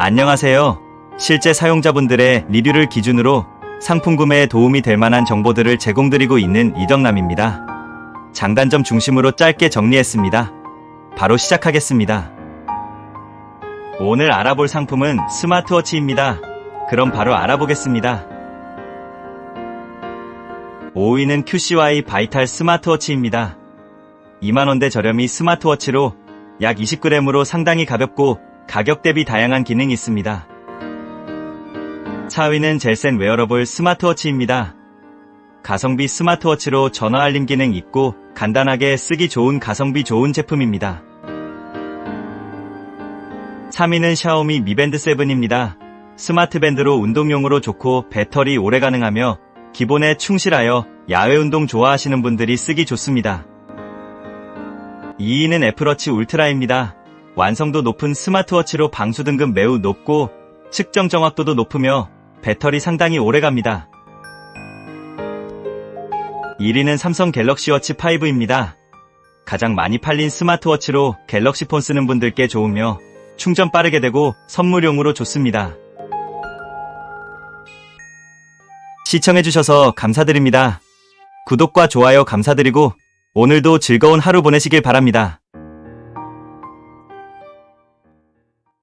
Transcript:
안녕하세요. 실제 사용자분들의 리뷰를 기준으로 상품 구매에 도움이 될 만한 정보들을 제공드리고 있는 이덕남입니다. 장단점 중심으로 짧게 정리했습니다. 바로 시작하겠습니다. 오늘 알아볼 상품은 스마트워치입니다. 그럼 바로 알아보겠습니다. 5위는 QCY 바이탈 스마트워치입니다. 2만원대 저렴이 스마트워치로 약 20g으로 상당히 가볍고 가격 대비 다양한 기능이 있습니다. 4위는 젤센 웨어러블 스마트워치입니다. 가성비 스마트워치로 전화 알림 기능 있고 간단하게 쓰기 좋은 가성비 좋은 제품입니다. 3위는 샤오미 미밴드 7입니다. 스마트 밴드로 운동용으로 좋고 배터리 오래 가능하며 기본에 충실하여 야외 운동 좋아하시는 분들이 쓰기 좋습니다. 2위는 애플워치 울트라입니다. 완성도 높은 스마트워치로 방수 등급 매우 높고 측정 정확도도 높으며 배터리 상당히 오래 갑니다. 1위는 삼성 갤럭시 워치 5입니다. 가장 많이 팔린 스마트워치로 갤럭시 폰 쓰는 분들께 좋으며 충전 빠르게 되고 선물용으로 좋습니다. 시청해주셔서 감사드립니다. 구독과 좋아요 감사드리고 오늘도 즐거운 하루 보내시길 바랍니다.